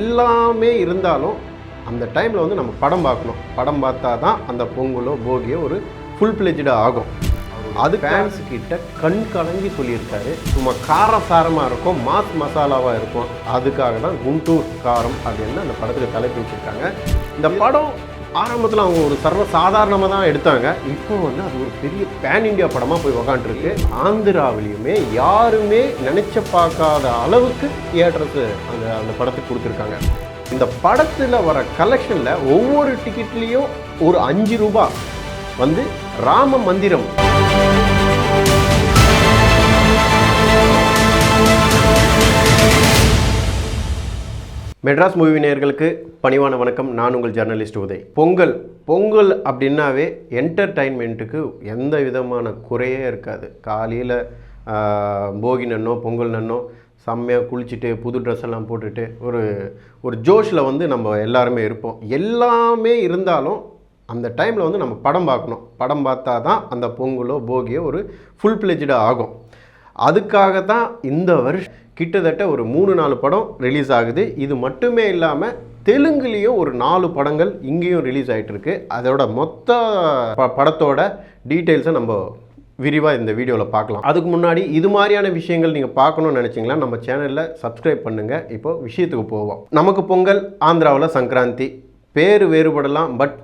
எல்லாமே இருந்தாலும் அந்த டைமில் வந்து நம்ம படம் பார்க்கணும். படம் பார்த்தா தான் அந்த பொங்கலோ போகியோ ஒரு ஃபுல் பிளெஜ்டாக ஆகும் அது ஃபேன்ஸ் கிட்ட கண் கலங்கி சொல்லியிருக்காரு. சும்மா காரசாரமாக இருக்கும் மாஸ் மசாலாவாக இருக்கும். அதுக்காக தான் குண்டூர் காரம் அப்படின்னு அந்த படத்துக்கு தலைப்பு வச்சிருக்காங்க. இந்த படம் ஆரம்பத்தில் அவங்க ஒரு சர்வ சாதாரணமாக தான் எடுத்தாங்க. இப்போ வந்து அது ஒரு பெரிய பேன் இந்தியா படமாக போய் உக்காண்ட்ருக்கு ஆந்திராவிலையுமே யாருமே நினச்ச பார்க்காத அளவுக்கு தியேட்டர்ஸ் அந்த அந்த படத்துக்கு கொடுத்துருக்காங்க. இந்த படத்தில் வர கலெக்ஷனில் ஒவ்வொரு டிக்கெட்லேயும் ஒரு அஞ்சு ரூபா வந்து ராம மந்திரம் மெட்ராஸ் மூவி நேயர்களுக்கு பணிவான வணக்கம். நான் உங்கள் ஜர்னலிஸ்ட் உதய். பொங்கல் பொங்கல் அப்படின்னாவே என்டர்டைன்மெண்ட்டுக்கு எந்த விதமான குறையே இருக்காது. காலையில் போகி நன்னோ பொங்கல் நன்னோ செம்மையாக குளிச்சுட்டு புது ட்ரெஸ் எல்லாம் போட்டுட்டு ஒரு ஒரு ஜோஷில் வந்து நம்ம எல்லாருமே இருப்போம். எல்லாமே இருந்தாலும் அந்த டைமில் வந்து நம்ம படம் பார்க்கணும். படம் பார்த்தா தான் அந்த பொங்கலோ போகியோ ஒரு ஃபுல் பிளெஜ்டாக ஆகும். அதுக்காக தான் இந்த வருஷம் கிட்டத்தட்ட ஒரு மூணு நாலு படம் ரிலீஸ் ஆகுது. இது மட்டுமே இல்லாமல் தெலுங்குலேயும் ஒரு நாலு படங்கள் இங்கேயும் ரிலீஸ் ஆகிட்டுருக்கு அதோட மொத்த ப- படத்தோட டீட்டெயில்ஸை நம்ம விரிவாக இந்த வீடியோவில் பார்க்கலாம். அதுக்கு முன்னாடி இது மாதிரியான விஷயங்கள் நீங்கள் பார்க்கணும்னு நினச்சிங்களா நம்ம சேனலில் சப்ஸ்கிரைப் பண்ணுங்கள் இப்போ விஷயத்துக்கு போவோம். நமக்கு பொங்கல் ஆந்திராவில் சங்கராந்தி. பேர் வேறுபடலாம் பட்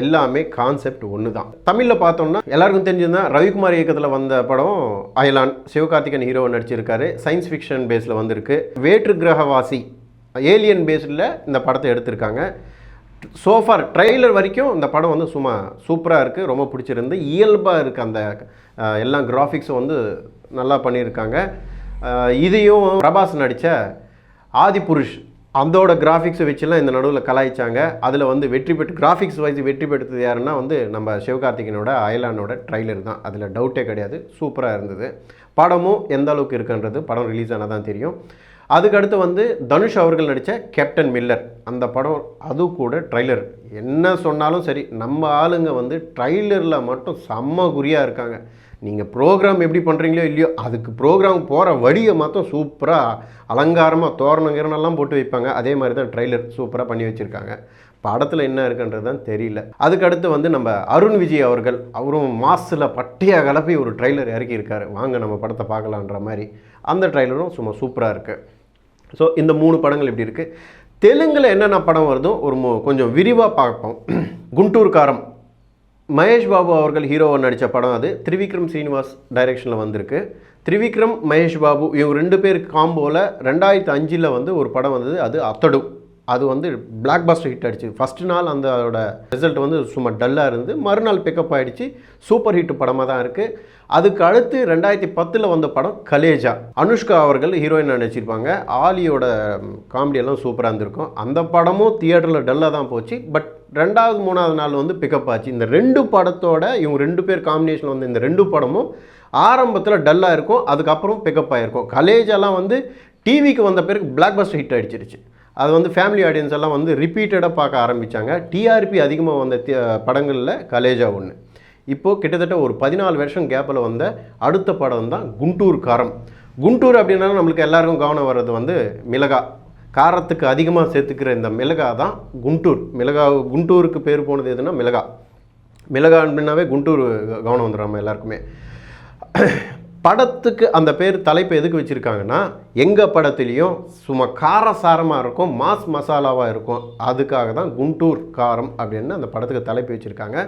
எல்லாமே கான்செப்ட் ஒன்று தான் தமிழில் பார்த்தோம்னா எல்லாருக்கும் தெரிஞ்சிருந்தா ரவிக்குமார் இயக்கத்தில் வந்த படம் அயலான் சிவகார்த்திகன் ஹீரோ நடிச்சிருக்காரு. சயின்ஸ் ஃபிக்ஷன் பேஸில் வந்திருக்கு. வேற்று கிரகவாசி ஏலியன் பேஸில் இந்த படத்தை எடுத்திருக்காங்க. சோஃபார் ட்ரெய்லர் வரைக்கும் இந்த படம் வந்து சும்மா சூப்பராக இருக்குது ரொம்ப பிடிச்சிருந்து இயல்பாக இருக்குது அந்த எல்லா கிராஃபிக்ஸும் வந்து நல்லா பண்ணியிருக்காங்க. இதையும் பிரபாஸ் நடித்த ஆதிபுருஷ் அதோட கிராஃபிக்ஸை வச்சுலாம் இந்த நடுவில் கலாய்ச்சாங்க. அதில் வந்து வெற்றி பெற்று கிராஃபிக்ஸ் வைஸ் வெற்றி பெற்றது யாருன்னா வந்து நம்ம சிவகார்த்திகேயனோட அயலானோட ட்ரைலர் தான். அதில் டவுட்டே கிடையாது. சூப்பராக இருந்தது. படமும் எந்த அளவுக்கு இருக்குன்றது படம் ரிலீஸ் ஆனால் தான் தெரியும். அதுக்கடுத்து வந்து தனுஷ் அவர்கள் நடித்த கேப்டன் மில்லர் அந்த படம் அது கூட ட்ரைலர் என்ன சொன்னாலும் சரி நம்ம ஆளுங்க வந்து ட்ரைலரில் மட்டும் செம்ம குறியாக இருக்காங்க. நீங்கள் ப்ரோக்ராம் எப்படி பண்ணுறீங்களோ இல்லையோ அதுக்கு ப்ரோக்ராம் போகிற வழியை மாத்தம் சூப்பராக அலங்காரமாக தோரணங்கிறனெல்லாம் போட்டு வைப்பாங்க. அதே மாதிரி தான் ட்ரைலர் சூப்பராக பண்ணி வச்சுருக்காங்க. படத்தில் என்ன இருக்குன்றது தான் தெரியல. அதுக்கடுத்து வந்து நம்ம அருண் விஜய் அவர்கள் அவரும் மாசில் பட்டையாக கலப்பி ஒரு ட்ரெய்லர் இறக்கியிருக்காரு. வாங்க நம்ம படத்தை பார்க்கலான்ற மாதிரி. அந்த ட்ரைலரும் சும்மா சூப்பராக இருக்குது ஸோ இந்த மூணு படங்கள் இப்படி இருக்குது தெலுங்கில் என்னென்ன படம் வருதோ ஒரு மு- கொஞ்சம் விரிவாக பார்ப்போம். குண்டூர்காரம் மகேஷ் பாபு அவர்கள் ஹீரோவாக நடித்த படம் அது. திரிவிக்ரம் சீனிவாஸ் டைரெக்ஷனில் வந்திருக்கு. திரிவிக்ரம் மகேஷ் பாபு இவங்க ரெண்டு பேர் காம்போவில் ரெண்டாயிரத்து அஞ்சில் வந்து ஒரு படம் வந்தது. அது அத்தடு அது வந்து பிளாக் பஸ்டர் ஹிட் அடிச்சு. ஃபஸ்ட்டு நாள் அந்த அதோட ரிசல்ட் வந்து சும்மா டல்லாக இருந்து மறுநாள் பிக்கப் ஆகிடுச்சு சூப்பர் ஹிட் படமாக தான் இருக்குது அதுக்கு அடுத்து ரெண்டாயிரத்தி பத்தில் வந்த படம் கலேஜா. அனுஷ்கா அவர்கள் ஹீரோயின் நடிச்சிருப்பாங்க. ஆலியோட காமெடியெல்லாம் சூப்பராக இருந்திருக்கும். அந்த படமும் தியேட்டரில் டல்லாக தான் போச்சு. பட் ரெண்டாவது மூணாவது நாள் வந்து பிக்கப் ஆச்சு. இந்த ரெண்டு படத்தோட இவங்க ரெண்டு பேர் காம்பினேஷன் வந்து இந்த ரெண்டு படமும் ஆரம்பத்தில் டல்லாக இருக்கும். அதுக்கப்புறம் பிக்கப் ஆகிருக்கும் கலேஜெல்லாம் வந்து டிவிக்கு வந்த பிறகு பிளாக் பஸ்டர் ஹிட் அடிச்சிருச்சு. அது வந்து ஃபேமிலி ஆடியன்ஸ் எல்லாம் வந்து ரிப்பீட்டடாக பார்க்க ஆரம்பித்தாங்க டிஆர்பி அதிகமாக வந்த படங்களில் கலேஜா ஒன்று இப்போது கிட்டத்தட்ட ஒரு பதினாலு வருஷம் கேப்பில் வந்த அடுத்த படம் தான் குண்டூர் காரம். குண்டூர் அப்படின்னா நம்மளுக்கு எல்லாருக்கும் கவனம் வர்றது வந்து மிளகா. காரத்துக்கு அதிகமாக சேர்த்துக்கிற இந்த மிளகா தான் குண்டூர். மிளகா குண்டூருக்கு பேர் போனது எதுனா மிளகா. மிளகா அப்படின்னாவே குண்டூர் கவனம் வந்துடும் எல்லாருக்குமே. படத்துக்கு அந்த பேர் தலைப்பு எதுக்கு வச்சுருக்காங்கன்னா எங்கள் படத்துலேயும் சும்மா காரசாரமாக இருக்கும் மாஸ் மசாலாவாக இருக்கும். அதுக்காக தான் குண்டூர் காரம் அப்படின்னு அந்த படத்துக்கு தலைப்பு வச்சுருக்காங்க.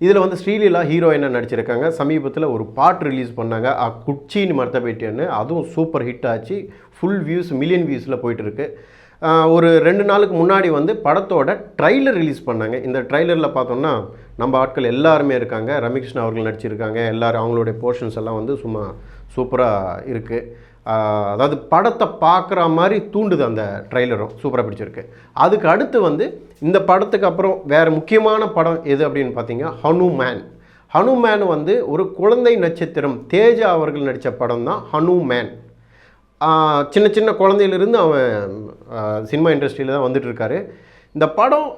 இதில் வந்து ஸ்ரீலீலா ஹீரோயினாக நடிச்சிருக்காங்க சமீபத்தில் ஒரு பாட்டு ரிலீஸ் பண்ணாங்க அ குச்சின்னு மர்த்தபேட்டின்னு அதுவும் சூப்பர் ஹிட் ஆச்சு. ஃபுல் வியூஸ் மில்லியன் வியூஸில் போயிட்டுருக்கு ஒரு ரெண்டு நாளுக்கு முன்னாடி வந்து படத்தோட ட்ரைலர் ரிலீஸ் பண்ணாங்க. இந்த ட்ரைலரில் பார்த்தோம்னா நம்ம ஆட்கள் எல்லாருமே இருக்காங்க. ரமிகிருஷ்ணன் அவர்கள் நடிச்சிருக்காங்க. எல்லோரும் அவங்களுடைய போர்ஷன்ஸ் எல்லாம் வந்து சும்மா சூப்பராக இருக்குது அதாவது படத்தை பார்க்குற மாதிரி தூண்டுது அந்த ட்ரைலரும். சூப்பராக பிடிச்சிருக்கு. அதுக்கு அடுத்து வந்து இந்த படத்துக்கு அப்புறம் வேறு முக்கியமான படம் எது அப்படின்னு பார்த்தீங்கன்னா ஹனுமேன் ஹனுமேன் வந்து ஒரு குழந்தை நட்சத்திரம். தேஜா அவர்கள் நடித்த படம் தான் ஹனுமேன் சின்ன சின்ன குழந்தையிலிருந்து அவன் சினிமா இண்டஸ்ட்ரியில் தான் வந்துட்டுருக்காரு. இந்த படம்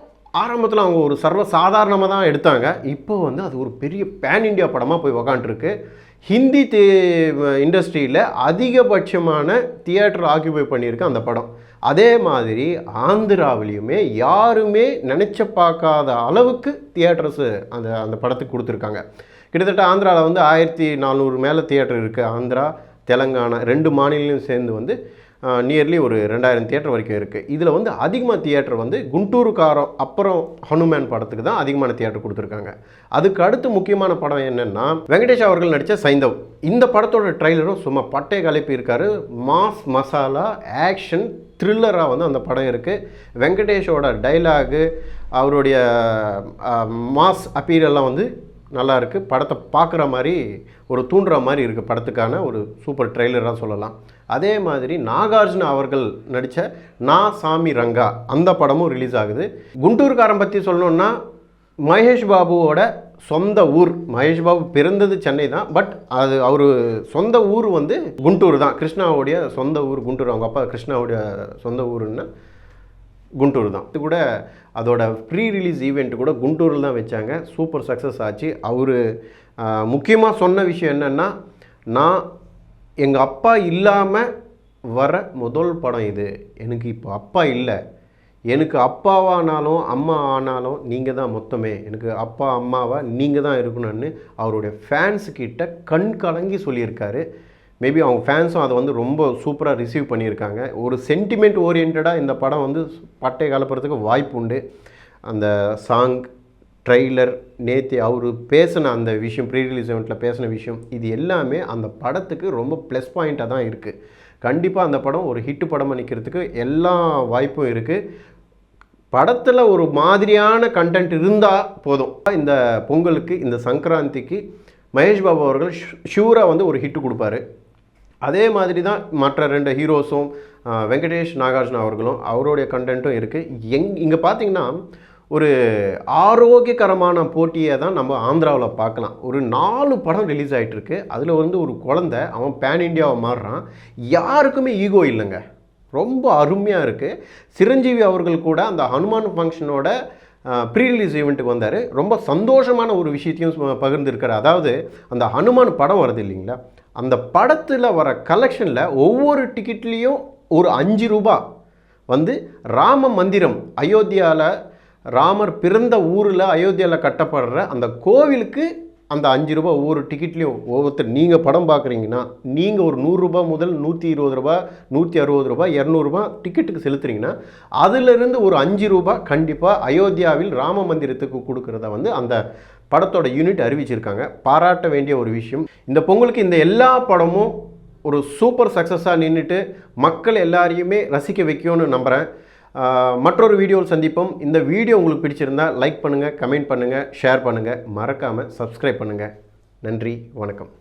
ஆரம்பத்தில் அவங்க ஒரு சர்வ சாதாரணமாக தான் எடுத்தாங்க. இப்போ வந்து அது ஒரு பெரிய பேன் இண்டியா படமாக போய் உக்காண்ட்ருக்கு ஹிந்தி தே இண்டஸ்ட்ரியில் அதிகபட்சமான தியேட்டர் ஆக்கியூபை பண்ணியிருக்கு அந்த படம். அதே மாதிரி ஆந்திராவிலையுமே யாருமே நினச்ச பார்க்காத அளவுக்கு தியேட்டர்ஸு அந்த அந்த படத்துக்கு கொடுத்துருக்காங்க. கிட்டத்தட்ட ஆந்திராவில் வந்து ஆயிரத்தி நானூறு மேலே தியேட்டர் இருக்குது ஆந்திரா தெலங்கானா ரெண்டு மாநிலங்களும் சேர்ந்து வந்து நியர்லி ஒரு ரெண்டாயிரம் தியேட்டர் வரைக்கும் இருக்குது இதில் வந்து அதிகமாக தியேட்டர் வந்து குண்டூருக்காரம் அப்புறம் ஹனுமேன் படத்துக்கு தான் அதிகமான தியேட்டர் கொடுத்துருக்காங்க. அதுக்கு அடுத்து முக்கியமான படம் என்னென்னா வெங்கடேஷ் அவர்கள் நடித்த சைந்தவ். இந்த படத்தோட ட்ரைலரும் சும்மா பட்டை கலப்பி இருக்கார் மாஸ் மசாலா ஆக்ஷன் த்ரில்லராக வந்து அந்த படம் இருக்குது வெங்கடேஷோட டைலாகு அவருடைய மாஸ் அப்பீரெல்லாம் வந்து நல்லா இருக்குது படத்தை பார்க்குற மாதிரி ஒரு தூண்டுற மாதிரி இருக்குது படத்துக்கான ஒரு சூப்பர் ட்ரெய்லராக சொல்லலாம். அதே மாதிரி நாகார்ஜுன அவர்கள் நடித்த நா சாமி ரங்கா அந்த படமும் ரிலீஸ் ஆகுது. குண்டூர்காரன் பற்றி சொல்லணுன்னா மகேஷ் பாபுவோட சொந்த ஊர். மகேஷ் பாபு பிறந்தது சென்னை தான் பட் அது அவர் சொந்த ஊர் வந்து குண்டூர் தான். கிருஷ்ணாவுடைய சொந்த ஊர் குண்டூர். அவங்க அப்பா கிருஷ்ணாவுடைய சொந்த ஊருன்னா குண்டூர் தான். இது கூட அதோட ப்ரீ ரிலீஸ் ஈவெண்ட் கூட குண்டூரில் தான் வச்சாங்க. சூப்பர் சக்ஸஸ் ஆச்சு. அவர் முக்கியமாக சொன்ன விஷயம் என்னென்னா நான் எங்கள் அப்பா இல்லாமல் வர முதல் படம் இது. எனக்கு இப்போ அப்பா இல்லை. எனக்கு அப்பாவானாலும் அம்மா ஆனாலும் நீங்கள் தான் மொத்தமே. எனக்கு அப்பா அம்மாவா நீங்கள் தான் இருக்கணும்னு அவருடைய ஃபேன்ஸுக்கிட்ட கண் கலங்கி சொல்லியிருக்காரு. மேபி அவங்க ஃபேன்ஸும் அதை வந்து ரொம்ப சூப்பராக ரிசீவ் பண்ணியிருக்காங்க. ஒரு சென்டிமெண்ட் ஓரியன்டாக இந்த படம் வந்து பட்டை கலப்புறதுக்கு வாய்ப்பு உண்டு. அந்த சாங் ட்ரெய்லர் நேற்று அவர் பேசின அந்த விஷயம் ப்ரீ ரிலீஸ் பேசின விஷயம் இது எல்லாமே அந்த படத்துக்கு ரொம்ப ப்ளஸ் பாயிண்ட்டாக தான் இருக்குது கண்டிப்பாக அந்த படம் ஒரு ஹிட்டு படமாக நிற்கிறதுக்கு எல்லா வாய்ப்பும் இருக்குது படத்தில் ஒரு மாதிரியான கண்டென்ட் இருந்தால் போதும். இந்த பொங்கலுக்கு இந்த சங்கராந்திக்கு மகேஷ் பாபு அவர்கள் ஷூராக வந்து ஒரு ஹிட்டு கொடுப்பாரு. அதே மாதிரி தான் மற்ற ரெண்டு ஹீரோஸும் வெங்கடேஷ் நாகார்ஜுனா அவர்களும் அவருடைய கண்டென்ட்டும் இருக்குது எங் இங்கே பார்த்தீங்கன்னா ஒரு ஆரோக்கியகரமான போட்டியை தான் நம்ம ஆந்திராவில் பார்க்கலாம். ஒரு நாலு படம் ரிலீஸ் ஆகிட்டுருக்கு அதில் வந்து ஒரு குழந்தை அவன் பேன் இண்டியாவை மாறுறான். யாருக்குமே ஈகோ இல்லைங்க. ரொம்ப அருமையாக இருக்குது சிரஞ்சீவி அவர்கள் கூட அந்த ஹனுமான் ஃபங்க்ஷனோட ப்ரீ ரிலீஸ் ஈவெண்ட்டுக்கு வந்தார். ரொம்ப சந்தோஷமான ஒரு விஷயத்தையும் பகிர்ந்துருக்கார். அதாவது அந்த ஹனுமான் படம் வருது இல்லைங்களா? அந்த படத்தில் வர கலெக்ஷனில் ஒவ்வொரு டிக்கெட்லேயும் ஒரு அஞ்சு ரூபா வந்து ராம மந்திரம் அயோத்தியாவில் ராமர் பிறந்த ஊரில் அயோத்தியாவில் கட்டப்படுற அந்த கோவிலுக்கு அந்த அஞ்சு ரூபா ஒவ்வொரு டிக்கெட்லேயும் ஒவ்வொருத்தர் நீங்கள் படம் பார்க்குறீங்கன்னா நீங்கள் ஒரு நூறுரூபா முதல் நூற்றி இருபது ரூபா நூற்றி அறுபது ரூபா இரநூறுபா டிக்கெட்டுக்கு செலுத்துறீங்கன்னா அதிலிருந்து ஒரு அஞ்சு ரூபா கண்டிப்பாக அயோத்தியாவில் ராம மந்திரத்துக்கு கொடுக்குறத வந்து அந்த படத்தோட யூனிட் அறிவிச்சிருக்காங்க. பாராட்ட வேண்டிய ஒரு விஷயம். இந்த பொங்கலுக்கு இந்த எல்லா படமும் ஒரு சூப்பர் சக்ஸஸாக நின்றுட்டு மக்கள் எல்லாரையுமே ரசிக்க வைக்கும்னு நம்புகிறேன் மற்றொரு வீடியோவில் சந்திப்போம். இந்த வீடியோ உங்களுக்கு பிடிச்சிருந்தால் லைக் பண்ணுங்கள் கமெண்ட் பண்ணுங்கள் ஷேர் பண்ணுங்கள் மறக்காமல் சப்ஸ்கிரைப் பண்ணுங்கள் நன்றி வணக்கம்.